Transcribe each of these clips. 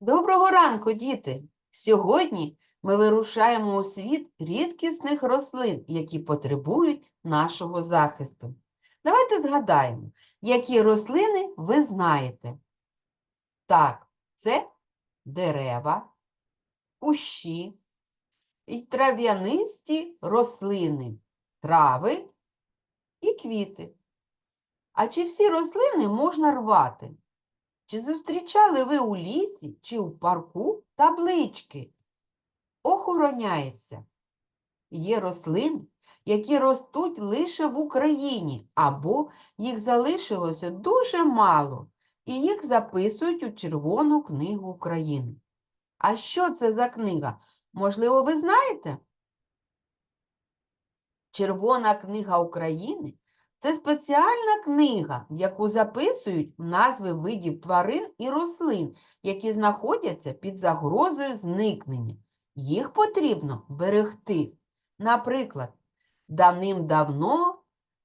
Доброго ранку, діти! Сьогодні ми вирушаємо у світ рідкісних рослин, які потребують нашого захисту. Давайте згадаємо, які рослини ви знаєте. Так, це дерева, кущі і трав'янисті рослини, трави і квіти. А чи всі рослини можна рвати? Чи зустрічали ви у лісі чи у парку таблички? Охороняється. Є рослини, які ростуть лише в Україні, або їх залишилося дуже мало, і їх записують у Червону книгу України. А що це за книга? Можливо, ви знаєте? Червона книга України це спеціальна книга, в яку записують назви видів тварин і рослин, які знаходяться під загрозою зникнення. Їх потрібно берегти. Наприклад, давним-давно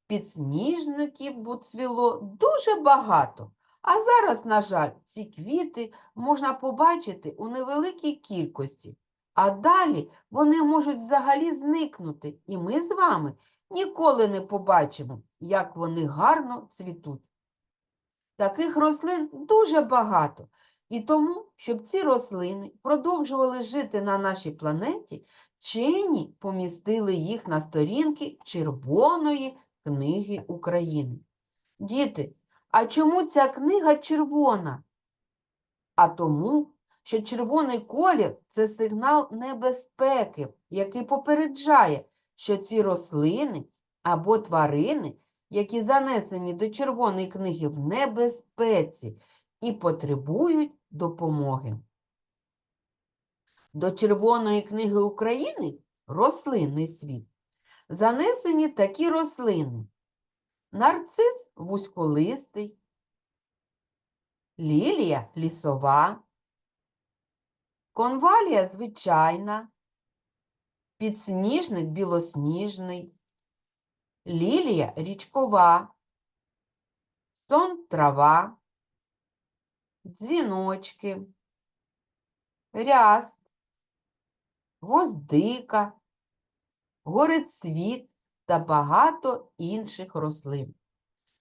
підсніжників буцвіло дуже багато, а зараз, на жаль, ці квіти можна побачити у невеликій кількості, а далі вони можуть взагалі зникнути, і ми з вами ніколи не побачимо, як вони гарно цвітуть. Таких рослин дуже багато, і тому, щоб ці рослини продовжували жити на нашій планеті, вчені помістили їх на сторінки Червоної книги України. Діти, а чому ця книга червона? А тому, що червоний колір це сигнал небезпеки, який попереджає, що ці рослини або тварини, які занесені до Червоної книги в небезпеці і потребують допомоги. До Червоної книги України рослинний світ. Занесені такі рослини. Нарцис вузьколистий, лілія лісова, конвалія звичайна, підсніжник білосніжний, лілія річкова, сон трава, дзвіночки, ряст, гвоздика, горецвіт та багато інших рослин.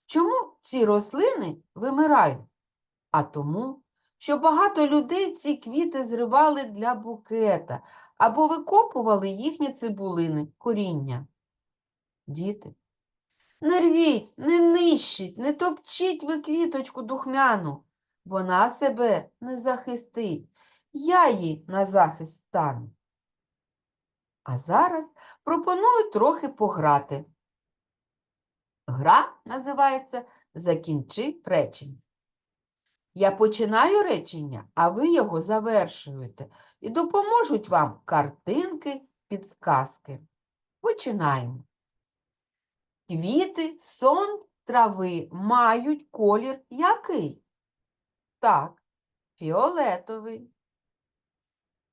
Чому ці рослини вимирають? А тому, що багато людей ці квіти зривали для букета або викопували їхні цибулини, коріння. Діти, не рвіть, не нищіть, не топчіть ви квіточку духмяну. Вона себе не захистить. Я їй на захист стану. А зараз пропоную трохи пограти. Гра називається Закінчи речення. Я починаю речення, а ви його завершуєте. І допоможуть вам картинки, підсказки. Починаємо. Квіти, сон трави мають колір який? Так, фіолетовий.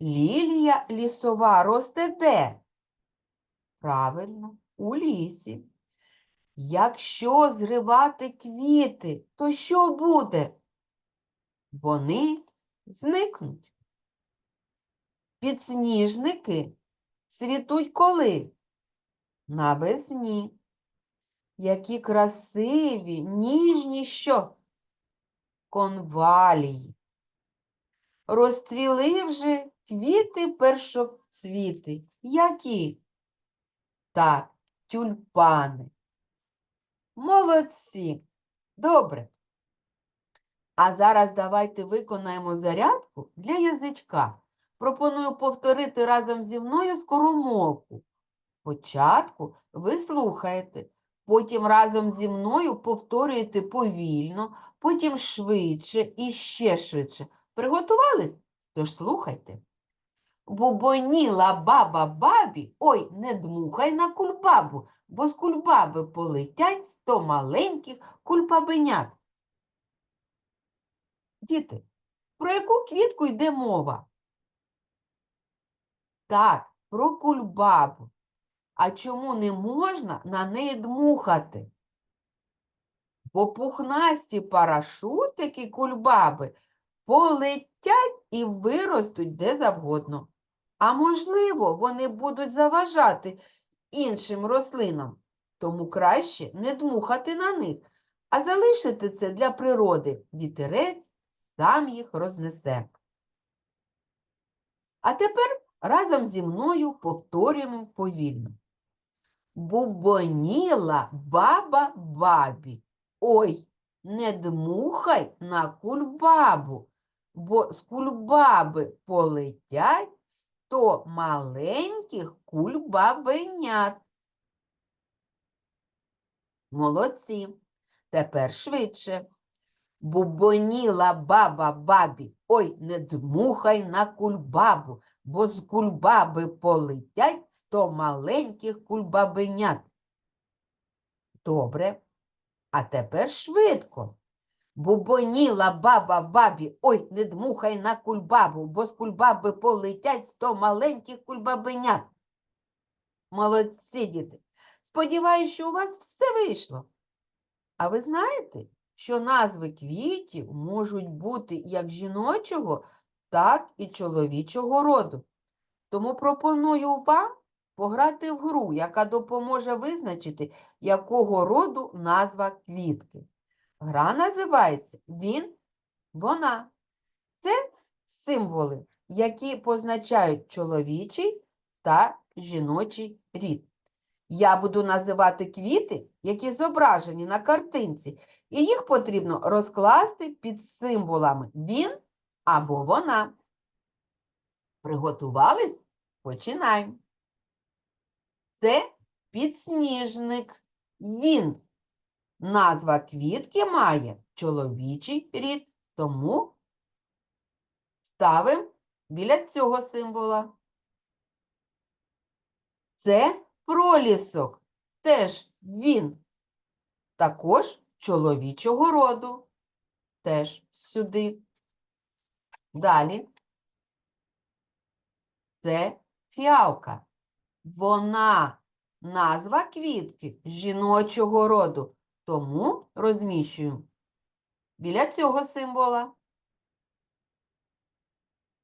Лілія лісова росте де? Правильно, у лісі. Якщо зривати квіти, то що буде? Вони зникнуть. Підсніжники цвітуть коли? Навесні. Які красиві, ніжні що? Конвалії. Розцвіли вже квіти першоцвіти. Які? Так, тюльпани. Молодці. Добре. А зараз давайте виконаємо зарядку для язичка. Пропоную повторити разом зі мною скоромовку. Спочатку ви слухаєте, потім разом зі мною повторюєте повільно, потім швидше і ще швидше. Приготувались? Тож слухайте. Бубоніла баба бабі, ой, не дмухай на кульбабу, бо з кульбаби полетять сто маленьких кульбабенят. Діти, про яку квітку йде мова? Так, про кульбабу. А чому не можна на неї дмухати? Бо пухнасті парашутики кульбаби полетять і виростуть де завгодно. А можливо, вони будуть заважати іншим рослинам, тому краще не дмухати на них, а залишити це для природи. Вітерець сам їх рознесе. А тепер разом зі мною повторюємо повільно. Бубоніла баба бабі. Ой, не дмухай на кульбабу, бо з кульбаби полетять сто маленьких кульбабенят. Молодці. Тепер швидше. Бубоніла баба бабі. Ой, не дмухай на кульбабу, бо з кульбаби полетять сто маленьких кульбабенят. Добре. А тепер швидко. Бубоніла баба бабі. Ой, не дмухай на кульбабу, бо з кульбаби полетять сто маленьких кульбабенят. Молодці, діти. Сподіваюсь, що у вас все вийшло. А ви знаєте, що назви квітів можуть бути як жіночого, так і чоловічого роду. Тому пропоную вам пограти в гру, яка допоможе визначити, якого роду назва квітки. Гра називається Він, вона. Це символи, які позначають чоловічий та жіночий рід. Я буду називати квіти, які зображені на картинці, і їх потрібно розкласти під символами він або вона. Приготувались? Починаємо. Це підсніжник. Він. Назва квітки має чоловічий рід, тому ставимо біля цього символа. Це пролісок. Теж він. Також чоловічого роду. Теж сюди. Далі. Це фіалка. Вона назва квітки жіночого роду. Тому розміщуємо біля цього символа.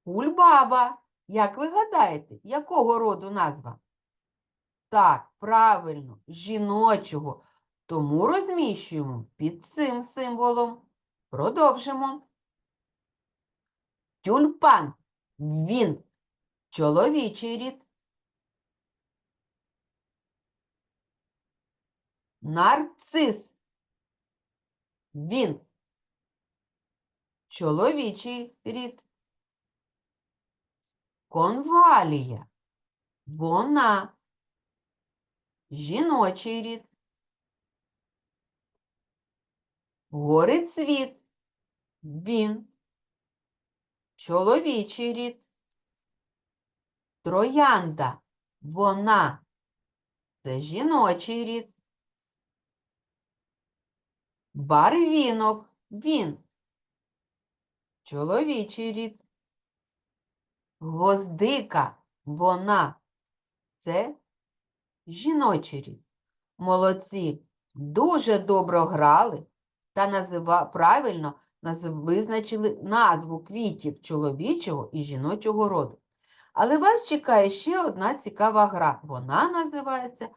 Кульбаба. Як ви гадаєте, якого роду назва? Так, правильно, жіночого. Тому розміщуємо під цим символом. Продовжимо. Тюльпан. Він. Чоловічий рід. Нарцис. Він. Чоловічий рід. Конвалія. Вона. Жіночий рід. Горицвіт. Він. Чоловічий рід. Троянда. Вона. Це жіночий рід. Барвінок. Він. Чоловічий рід. Гвоздика. Вона. Це жіночий рід. Молодці. Дуже добре грали та назива... правильно назв... визначили назву квітів чоловічого і жіночого роду. Але вас чекає ще одна цікава гра. Вона називається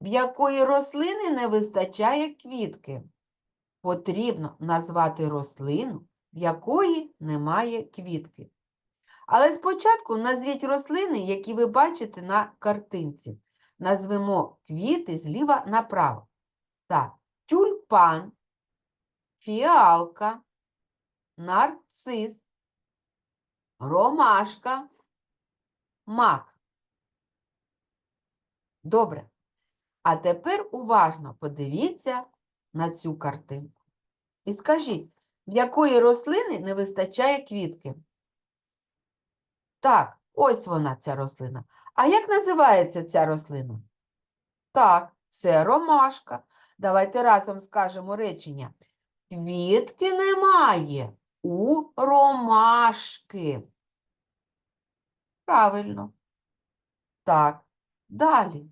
В якої рослини не вистачає квітки. Потрібно назвати рослину, в якої немає квітки. Але спочатку назвіть рослини, які ви бачите на картинці. Назвемо квіти зліва направо. Так, тюльпан, фіалка, нарцис, ромашка, мак. Добре. А тепер уважно подивіться на цю картинку. І скажіть, якої рослини не вистачає квітки? Так, ось вона, ця рослина. А як називається ця рослина? Так, це ромашка. Давайте разом скажемо речення. Квітки немає у ромашки. Правильно. Так, далі.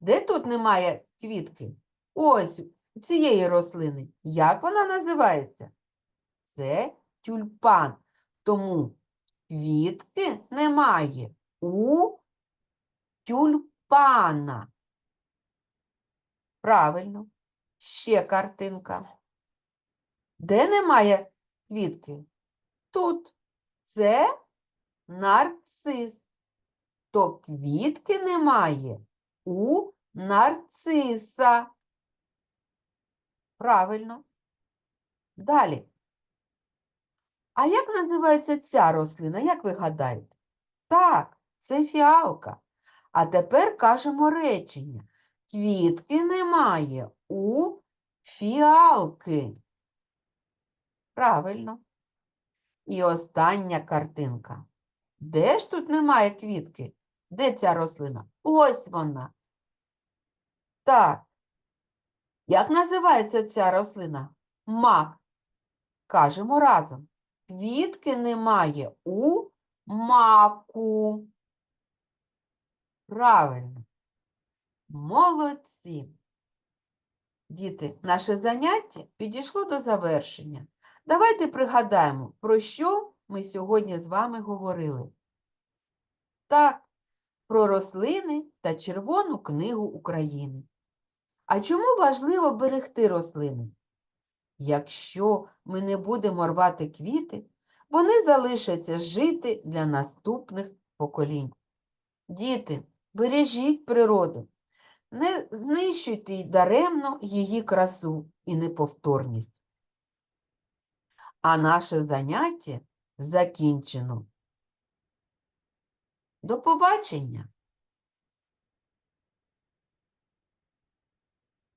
Де тут немає квітки? Ось цієї рослини. Як вона називається? це тюльпан. Тому квітки немає у тюльпана. Правильно. Ще картинка. Де немає квітки? Тут. Це нарцис. То квітки немає у нарциса. Правильно. Далі. А як називається ця рослина? Як ви гадаєте? Так, це фіалка. А тепер кажемо речення. Квітки немає у фіалки. Правильно. І остання картинка. Де ж тут немає квітки? Де ця рослина? Ось вона. Так. Як називається ця рослина? Мак. Кажемо разом. Квітки немає у маку. Правильно. Молодці. Діти, наше заняття підійшло до завершення. Давайте пригадаємо, про що ми сьогодні з вами говорили. Так, про рослини та Червону книгу України. А чому важливо берегти рослини? Якщо ми не будемо рвати квіти, вони залишаться жити для наступних поколінь. Діти, бережіть природу, не знищуйте й даремно її красу і неповторність. А наше заняття закінчено. До побачення!